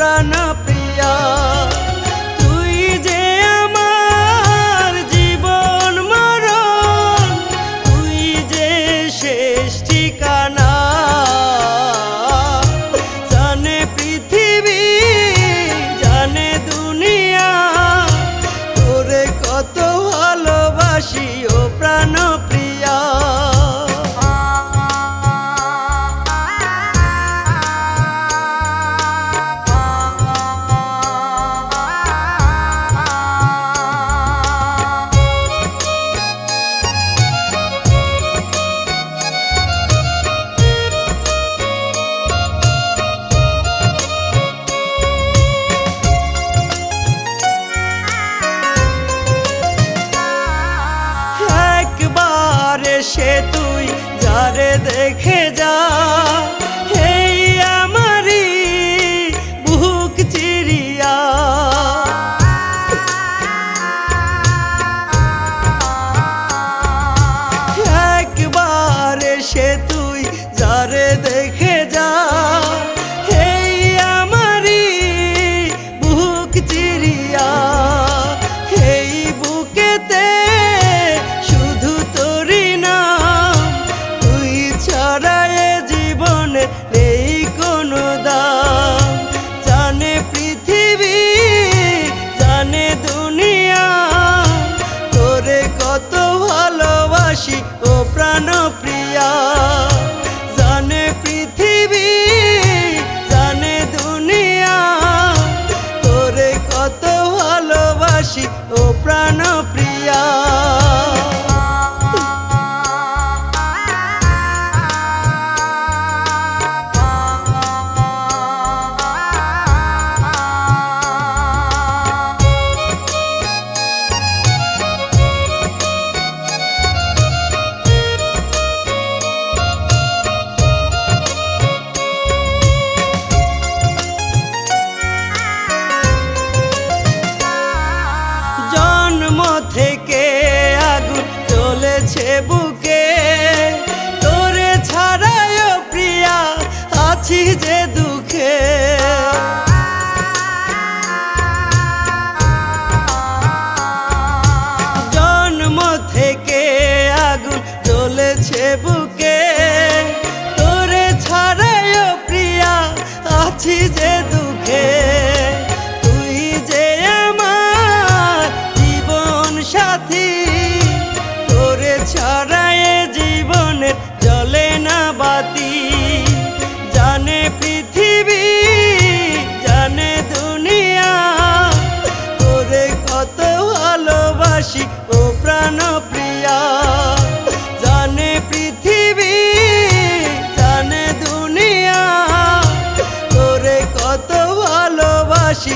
প্রাণ যারে দেখে যা ভালোবাসি ও প্রাণ প্রিয়া। বুকে। তোরে ছাড়ায় প্রিয়া, আছি যে দুঃখে। জন্ম থেকে আগুন জ্বলেছে বুকে। তোরে ছাড়ায় প্রিয়া, আছি যে দুঃখে। তুই যে আমার জীবন সাথী প্রাণ প্রিয়া জানে পৃথিবী জানে দুনিয়া। তোরে কত ভালোবাসি